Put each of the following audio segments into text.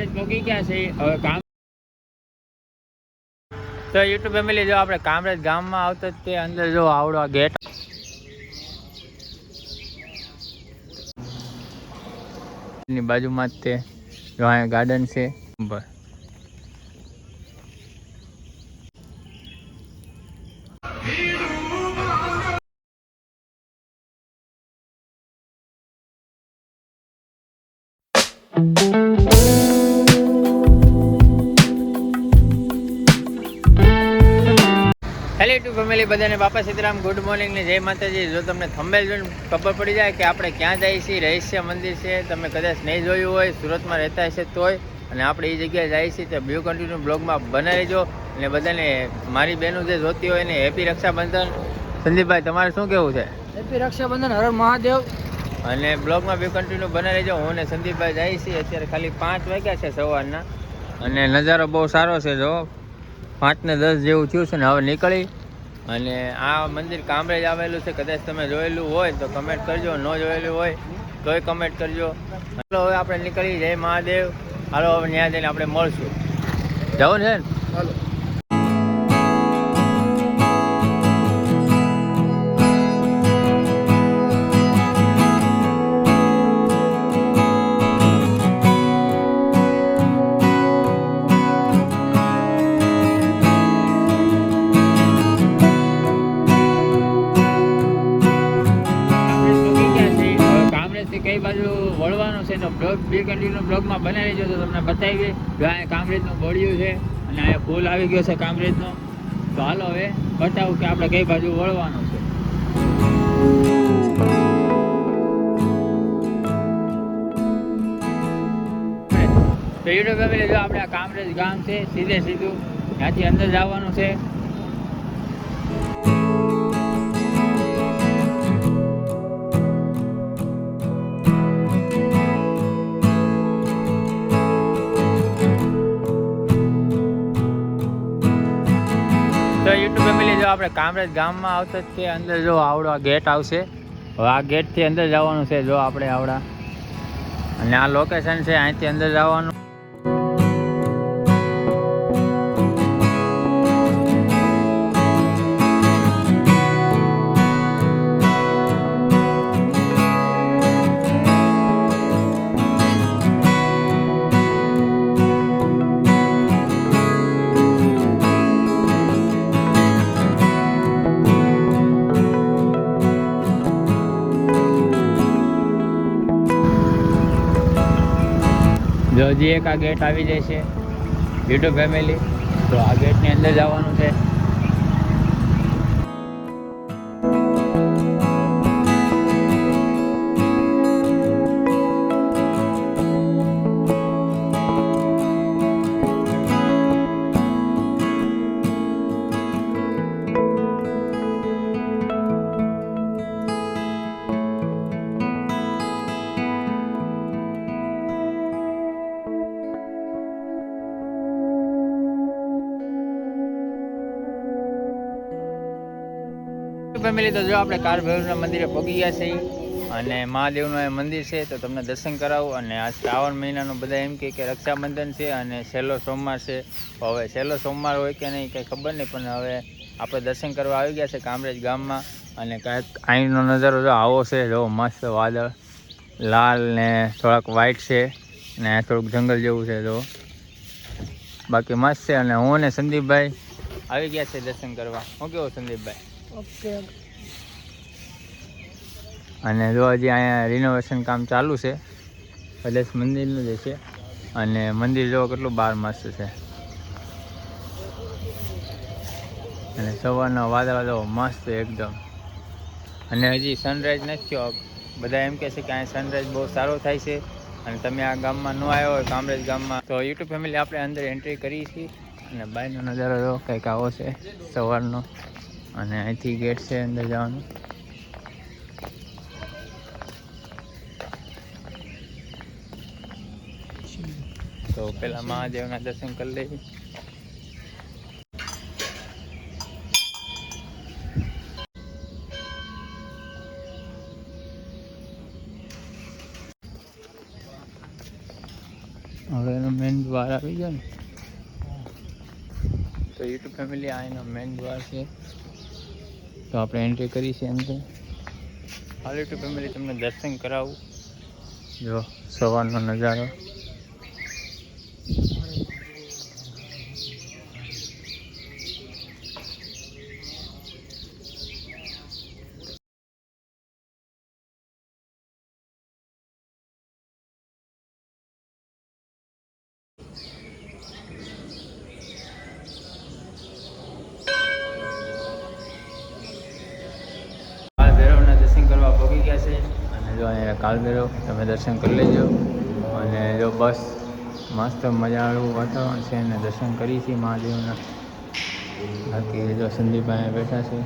કામરેજ પહોંચી ગયા છે, હવે કામ તો યુટ્યુબ ફેમિલી જો આપણે કામરેજ ગામમાં આવતા તે અંદર જો આવડો આ ગેટ. ની બાજુમાં જ તે ગાર્ડન છે. બસ હેલો ટુ ફેમિલી બધાને બાપા સીતારામ ગુડ મોર્નિંગ ને જય માતાજી. જો તમને થંબેલ જોઈને ખબર પડી જાય કે આપણે ક્યાં જઈએ છીએ રહસ્ય મંદિર છે તમે કદાચ નહીં જોયું હોય સુરતમાં રહેતા હશે તોય અને આપણે એ જગ્યાએ જઈએ છીએ તો બ્યુ કન્ટિન્યુ બ્લોગમાં બનાવી રહેજો અને બધાને મારી બહેનો જે જોતી હોય એને હેપી રક્ષાબંધન. સંદીપભાઈ તમારે શું કેવું છે? હેપી રક્ષાબંધન હર મહાદેવ. અને બ્લોગમાં બ્યુ કન્ટિન્યુ બનાવી રહેજો હું અને સંદીપભાઈ જઈએ છીએ અત્યારે ખાલી પાંચ વાગ્યા છે સવારના અને નજારો બહુ સારો છે જો. પાંચ ને દસ જેવું થયું છે ને હવે નીકળી. અને આ મંદિર કામરેજ આવેલું છે, કદાચ તમે જોયેલું હોય તો કમેન્ટ કરજો, ન જોયેલું હોય તોય કમેન્ટ કરજો. ચાલો હવે આપણે નીકળી જય મહાદેવ. હાલો, હવે ત્યાં જઈને આપણે મળશું. જવું છે ને? ચાલો બી કન્ટિન્યુ બ્લોગમાં બનાવી જો તો તમને બતાવી કે આ કામરેજનું બોડિયું છે અને અહીંયા પુલ આવી ગયો છે કામરેજનો. તો હાલો હવે બતાવું કે આપણે કઈ બાજુ વળવાનું છે. તો યુટ્યુબ ફેમિલી જો આપણે આ કામરેજ ગામ છે, સીધે સીધું ત્યાંથી અંદર જવાનું છે. આપણે કામરેજ ગામમાં આવતા જ છે. અંદર જો આવડો આ ગેટ આવશે. હવે આ ગેટથી અંદર જવાનું છે, જો આપણે આવડા. અને આ લોકેશન છે, અહીંથી અંદર જવાનું. હજી એક આ ગેટ આવી જાય છે યુટ્યુબ ફેમિલી તો આ ગેટની અંદર જવાનું છે. ફેમિલી, તો જો આપણે કાર ભૈરવના મંદિરે પહોંચી ગયા છીએ અને મહાદેવનું એ મંદિર છે, તો તમને દર્શન કરાવું. અને આ શ્રાવણ મહિનાનું બધા એમ કે રક્ષાબંધન છે અને છેલ્લો સોમવાર છે. હવે છેલ્લો સોમવાર હોય કે નહીં, કંઈ ખબર નહીં, પણ હવે આપણે દર્શન કરવા આવી ગયા છે કામરેજ ગામમાં. અને કાંઈક અહીંનો નજારો જો આવો છે, જો મસ્ત વાદળ, લાલ ને થોડાક વ્હાઈટ છે. અને થોડુંક જંગલ જેવું છે, જો. બાકી મસ્ત છે. અને હું ને સંદીપભાઈ આવી ગયા છે દર્શન કરવા. હું કેવું સંદીપભાઈ? ઓકે અને જો હજી અહીંયા રિનોવેશન કામ ચાલુ છે કદાચ મંદિરનું જ છે, અને મંદિર જો કેટલું બાર મસ્ત છે. અને સવારના વાદળા જો મસ્ત એકદમ. અને હજી સનરાઈઝ નથી થયો. બધા એમ કહે છે કે અહીંયા સનરાઈઝ બહુ સારો થાય છે. અને તમે આ ગામમાં ન આવ્યો હોય, કામરેજ ગામમાં, તો યુટ્યુબ ફેમિલી આપણે અંદર એન્ટ્રી કરી છીએ. અને બહારનો નજારો જો કંઈક આવો છે સવારનો. અને અહીંથી ગેટ છે અંદર જવાનું. તો પેલા મહાદેવના દર્શન કરી લઈએ હવે એનો મેન દ્વાર આવી ગયો ને તો યુટ્યુબ ફેમિલી આ એનો મેન દ્વાર છે તો આપણે એન્ટ્રી કરી છે અંદર હાલ યુટ્યુબ ફેમિલી તમને દર્શન કરાવું જો સવારનો નજારો કાળ ભૈરવના દર્શન કરવા પહોંચી ગયા છે અને જો અહીંયા કાળ ભૈરવ તમે દર્શન કરી લેજો. અને જો બસ મસ્ત મજાવાળું વાતાવરણ છે અને દર્શન કરી છે મહાદેવના. બાકી જો સંદીપભાઈ બેઠા છે.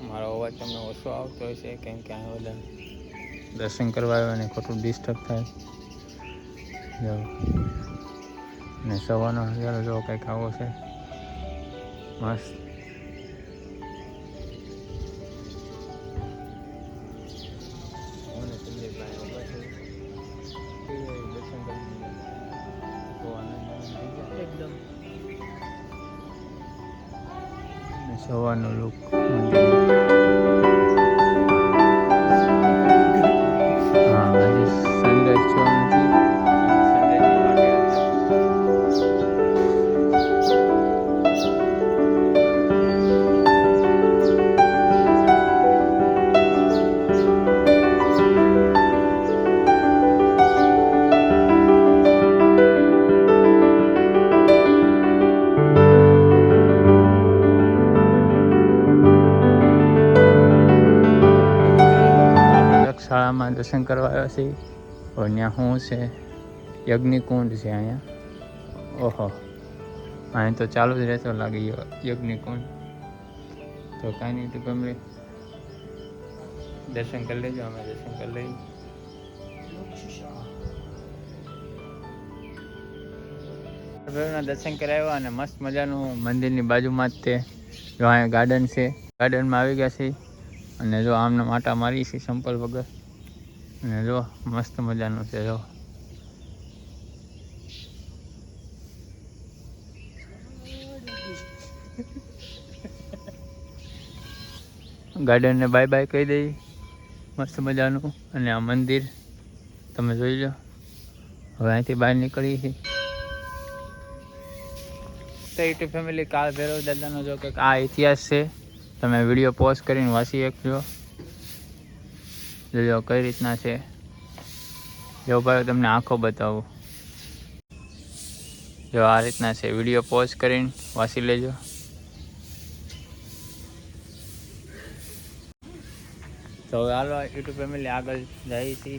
મારો અવાજ તમને ઓછો આવતો હોય છે કેમ કે અહીંયા બધા દર્શન કરવા આવ્યા અને ખોટું ડિસ્ટર્બ થાય. જો. ને સવારનો નજારો જો કંઈક આવો છે. મસ્ત. અને સંજયભાઈ આપણે શાળામાં દર્શન કરવા આવ્યા છીએ ત્યાં શું છે? યજ્ઞિકુંડ છે અહીંયા. ઓહો. અહીં તો ચાલુ જ રહેતો લાગે યજ્ઞિકુંડ. તો કાંઈ નહીં, તો ગમે. દર્શન કરી લેજો, અમે દર્શન કરી લઈએ. દર્શન કરાવ્યા અને મસ્ત મજાનું મંદિરની બાજુમાં જ તે જો અહીંયા ગાર્ડન છે. ગાર્ડનમાં આવી ગયા છે. અને જો આમને માટા મારી છે સંપલ વગર. અને જો, મસ્ત મજાનું છે, જો. ગાર્ડનને બાય બાય કહી દઈ. મસ્ત મજાનું. અને આ મંદિર, તમે જોઈ લો. હવે અહીંથી બહાર નીકળી છે તો યુટ્યુબ ફેમિલી કાળ ભૈરવ દાદાનો જો કંઈક આ ઇતિહાસ છે, તમે વીડિયો પોઝ કરીને વાંચી શકજો. જોજો કઈ રીતના છે? જો ભાઈ તમને આંખો બતાવું. જો આ રીતના છે. વીડિયો પોઝ કરીને વાંચી લેજો. તો હાલો યુટ્યુબ ફેમિલી આગળ જઈ હતી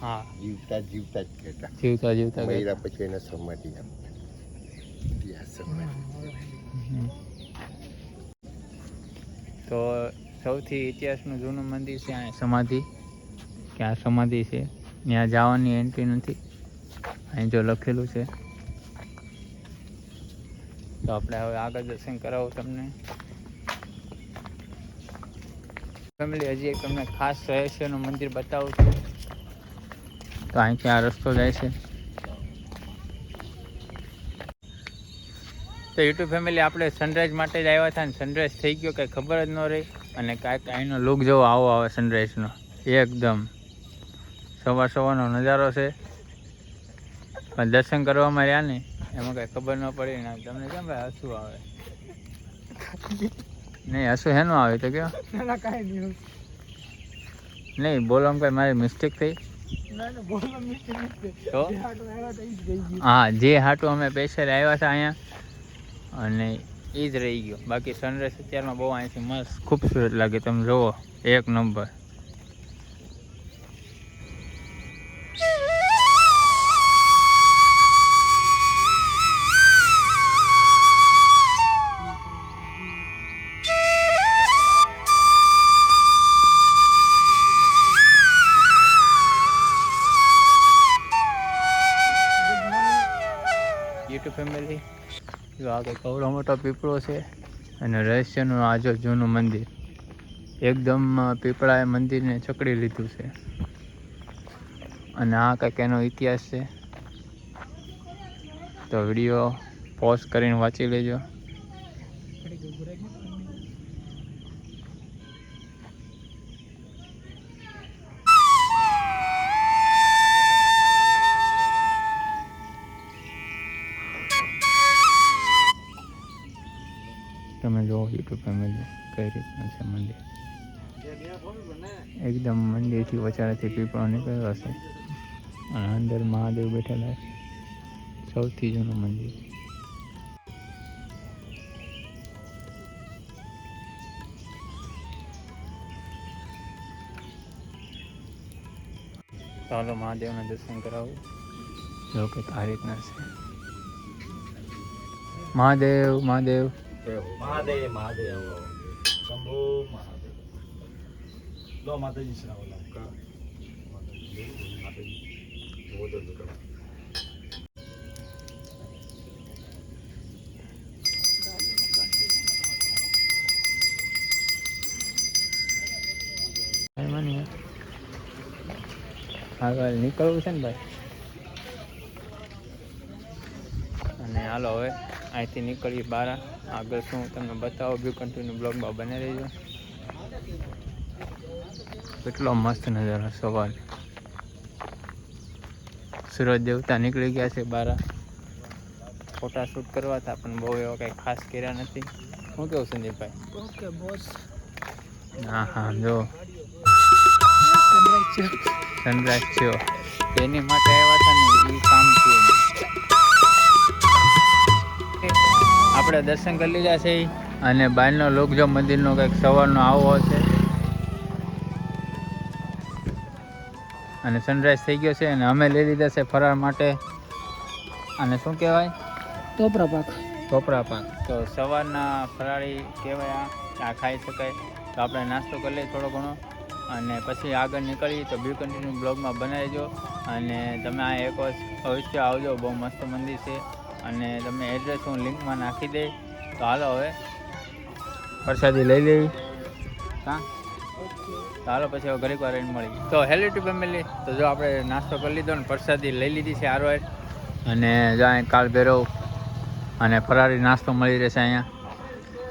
હા. જીવતા જીવતા જ જીવતા જીવતા. પછી એને સમાધિ ઇતિહાસ સમાધિ. તો સૌથી ઇતિહાસનું જૂનું મંદિર છે અહીંયા સમાધિ, કે આ સમાધિ છે. ત્યાં જવાની એન્ટ્રી નથી. અહીં જો લખેલું છે. તો આપણે હવે આગળ દર્શન કરાવું તમને. ફેમિલી હજી એક તમને ખાસ રહસ્યનું મંદિર બતાવું છું. તો અહીંથી આ રસ્તો જાય છે. તો યુટ્યુબ ફેમિલી આપણે સનરાઈઝ માટે જ આવ્યા હતા ને સનરાઈઝ થઈ ગયો કંઈ ખબર જ ન રહી. અને કાંઈક અહીંનો લુક જેવો આવો આવે સનરાઈઝનો એકદમ. સવાર સવારનો નજારો છે. પણ દર્શન કરવામાં રહ્યા ને એમાં કાંઈ ખબર ન પડી ને તમને કેમ ભાઈ હસું આવે? નહીં હસું હેનું આવે તો કયો? કાંઈ નહીં. બોલો બોલવામાં કાંઈ મારી મિસ્ટેક થઈ? હા જે હાટું અમે સ્પેશિયલ આવ્યા હતા અહીંયા અને એ જ રહી ગયો. બાકી સનરાઈઝ અત્યારમાં બહુ અહીંથી મસ્ત ખૂબસૂરત લાગે. તમે જુઓ, એક નંબર જો કવડો મોટો પીપળો છે. અને રહસ્યનું આ જો જૂનું મંદિર. એકદમ પીપળાએ મંદિરને ચકડી લીધું છે. અને આ કંઈક એનો ઇતિહાસ છે. તો વીડિયો પોઝ કરીને વાંચી લેજો. મંદિરથી વચારેથી પીપળો નીકળ્યો હશે. અને અંદર મહાદેવ બેઠેલા છે. સૌથી જૂનું મંદિર. ચાલો મહાદેવના દર્શન કરાવું. જો કે આ રીતના છે. મહાદેવ મહાદેવ. મહાદેવ મહાદેવ. શંભુ, મહાદેવ. માતાજી શ્રાવ માતાજી માતાજી મોદર દુકાન એમાં નહીં આગળ નીકળવું છે ને ભાઈ? અને હાલો હવે અહીંથી નીકળીએ બહાર. આગળ શું તમને બતાવો? બી કન્ટ્રીનું બ્લોગમાં બને રહેજો. કેટલો મસ્ત નજારો સવાર સૂરજ દેવતા નીકળી ગયા છે બહાર ફોટા શૂટ કરવા હતા પણ બહુ એવા કંઈ ખાસ કર્યા નથી. શું કેવું સંદીપભાઈ? Okay boss. હા હા જો. સનરાઈઝ સનરાઈઝ થયો તેની માટે આવ્યા હતા ને એ કામ થયું. આપણે દર્શન કરી લીધા છે અને બહારનો લોક જો મંદિરનો કંઈક સવારનો આવો છે અને સનરાઈઝ થઈ ગયો છે અને અમે લઈ લીધા છે ફરાર માટે. અને શું કહેવાય? ટોપરા પાક. ટોપરા પાક. તો સવારના ફરાળી કહેવાય આ. ખાઈ શકાય. તો આપણે નાસ્તો કરી લઈએ થોડો ઘણો. અને પછી આગળ નીકળીએ તો બી કન્ટિન્યુ બ્લોગમાં બનાવીજો. અને તમે આ એક વર્ષ અવશ્ય આવજો. બહુ મસ્ત મંદિર છે. અને તમે એડ્રેસ હું લિંકમાં નાખી દઈ તો હાલો હવે. પ્રસાદી લઈ લેવી. હા તો હાલો પછી હવે ઘડીક વાર મળી. તો હેલો ટુ ફેમિલી, તો જો આપણે નાસ્તો કરી લીધો ને, પ્રસાદી લઈ લીધી છે આરો અને જો અહીં કાલ ભેરવ અને ફરારી નાસ્તો મળી રહેશે અહીંયા.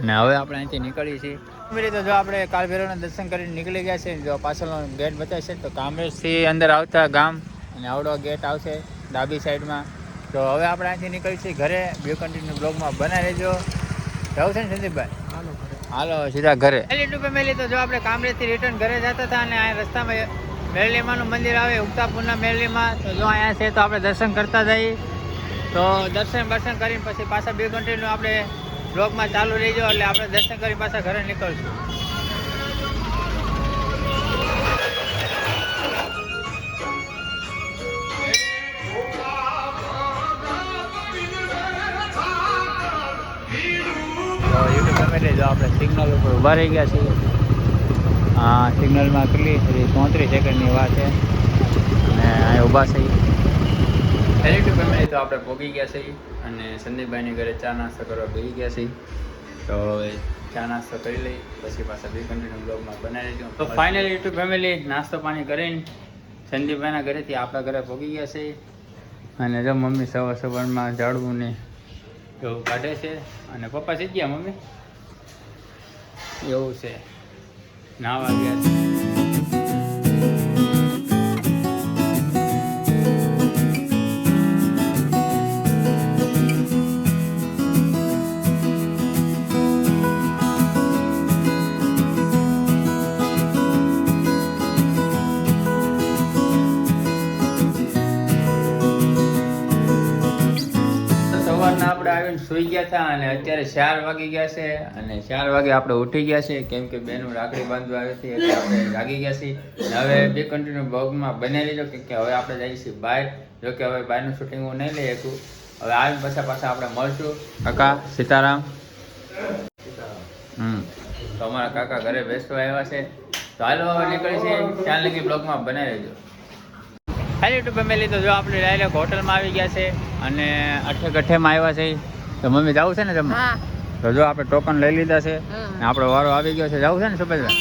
અને હવે આપણે અહીંથી નીકળીએ છીએ. ફેમિલી, તો જો આપણે કાલ ભેરવના દર્શન કરીને નીકળી ગયા છે જો પાછળનો ગેટ બતાવશે, તો કામરેજથી અંદર આવતા ગામ અને આવડો ગેટ આવશે ડાબી સાઈડમાં. તો હવે આપણે અહીંથી નીકળીએ છીએ. ઘરે બે કન્ટિન્યુ બ્લોગમાં બનાવી લેજો જવું છે ને સંદીપભાઈ? હાલો, સીધા ઘરે. યુટ્યુબ મેલી તો જો આપણે કામરેજથી રિટર્ન ઘરે જતા હતા અને આ રસ્તામાં મેરલીમાનું મંદિર આવે, ઉગતાપુરના મેરલીમાં. તો જો અહીંયા છે તો આપણે દર્શન કરતા જઈએ. તો દર્શન બર્શન કરીને પછી પાછા બે કન્ટિન્યુ આપણે બ્લોગમાં ચાલુ રહી જાઓ એટલે આપણે દર્શન કરી પાછા ઘરે નીકળશું. ફેમિલી જો આપણે સિગ્નલ ઉપર ઊભા રહી ગયા છીએ. આ સિગ્નલમાં કેટલી ચોત્રીસ સેકન્ડની વાત છે. અને અહીંયા ઊભા છીએ ટુ ફેમિલી તો આપણે પોગી ગયા છીએ અને સંદીપભાઈની ઘરે ચા નાસ્તો કરવા બેસી ગયા છીએ. તો ચા નાસ્તો કરી લઈ પછી પાછા બી કન્ટિન્યુ બ્લોગમાં બનાવી દઉં તો ફાઇનલી યુટ્યુબ ફેમિલી નાસ્તો પાણી કરીને સંદીપભાઈના ઘરેથી આપણા ઘરે પહોંચી ગયા છે અને જો મમ્મી સવાર સવારમાં ઝાડવું ને એવું કાઢે છે. અને પપ્પા શીખ ગયા મમ્મી? એવું છે. નાવા ગયા સૂઈ ગયા હતા અને અત્યારે ચાર વાગી ગયા છે અને ચાર વાગે આપણે ઉઠી ગયા છે કેમ કે બેનું રાખડી બાંધવા આવી હતી એટલે આપણે જાગી ગયા છીએ. હવે બે કન્ટિન્યુ બ્લોગમાં બનાવી લેજો કે હવે આપણે જઈએ છીએ બહાર. જો કે હવે બહારનું શૂટિંગ હું નહીં લઈ શકું. હવે આવી પાછા પાછા આપણે મળશું. કાકા, સીતારામ. હમ. તો અમારા કાકા ઘરે બેસવા આવ્યા છે. તો હાલો હવે નીકળી છે ત્યાં લગી બ્લોગમાં બનાવી લેજો. હાલ યુટ્યુબ ફેમિલી તો જો આપણે ડાયરેક્ટ હોટલમાં આવી ગયા છે અને અઠે ગઠેમાં આવ્યા છે. તો મમ્મી જવું છે ને જમવા? તો જો આપણે ટોકન લઈ લીધા છે આપણો વારો આવી ગયો છે. જવું છે ને સફેદભાઈ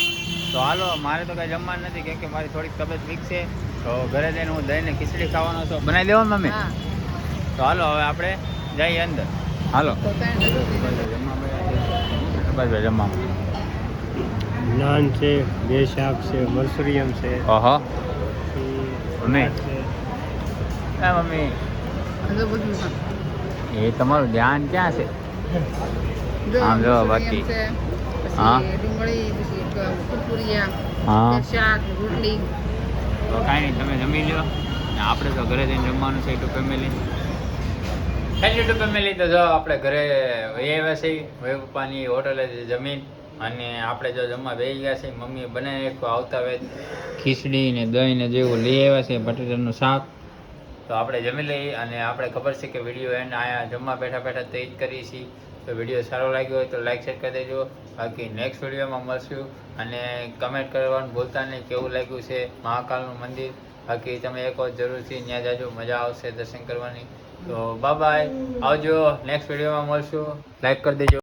તો હાલો મારે તો કઈ જમવાનું નથી કેમ કે મારી થોડીક તબિયત વીક છે. તો ઘરે જઈને હું દહીંને ખીચડી ખાવાનો છું. બનાવી દેવો મમ્મી? તો હાલો હવે આપણે જઈએ અંદર. હાલો. તો કાંઈ જમવા નાન છે બે શાક છે મસુરિયમ છે. ઓહો. નહીં. મમ્મી. બધું. એ તમારું ધ્યાન ક્યાં છે? આમ જો બાકી. હા. હા. શાક રોટલી. તો કાંઈ નહીં તમે જમી લ્યો. આપણે તો ઘરે જઈને જમવાનું છે to family hello to family તો જો આપણે ઘરે વહી આવ્યા છે વહી પપ્પાની હોટલે જમીન. અને આપણે જો જમવા બેસી ગયા છે મમ્મીએ બનાવી એક આવતા વેત ખીચડી ને દહીં ને જેવું લઈ આવ્યા છે બટેટાનું શાક. તો આપણે જમી લઈએ અને આપણે ખબર છે કે વીડિયો એન્ડ આયા જમવા બેઠા બેઠા તે જ કરીએ છીએ. તો વીડિયો સારો લાગ્યો હોય તો લાઈક શેર કરી દેજો. બાકી નેક્સ્ટ વિડીયોમાં મળશું અને કમેન્ટ કરવાનું ભૂલતા નહીં કેવું લાગ્યું છે મહાકાલનું મંદિર. બાકી તમે એક વખત જરૂરથી ત્યાં જાજો, મજા આવશે દર્શન કરવાની. તો બાય આવજો નેક્સ્ટ વિડીયોમાં મળશું. લાઈક કરી દેજો.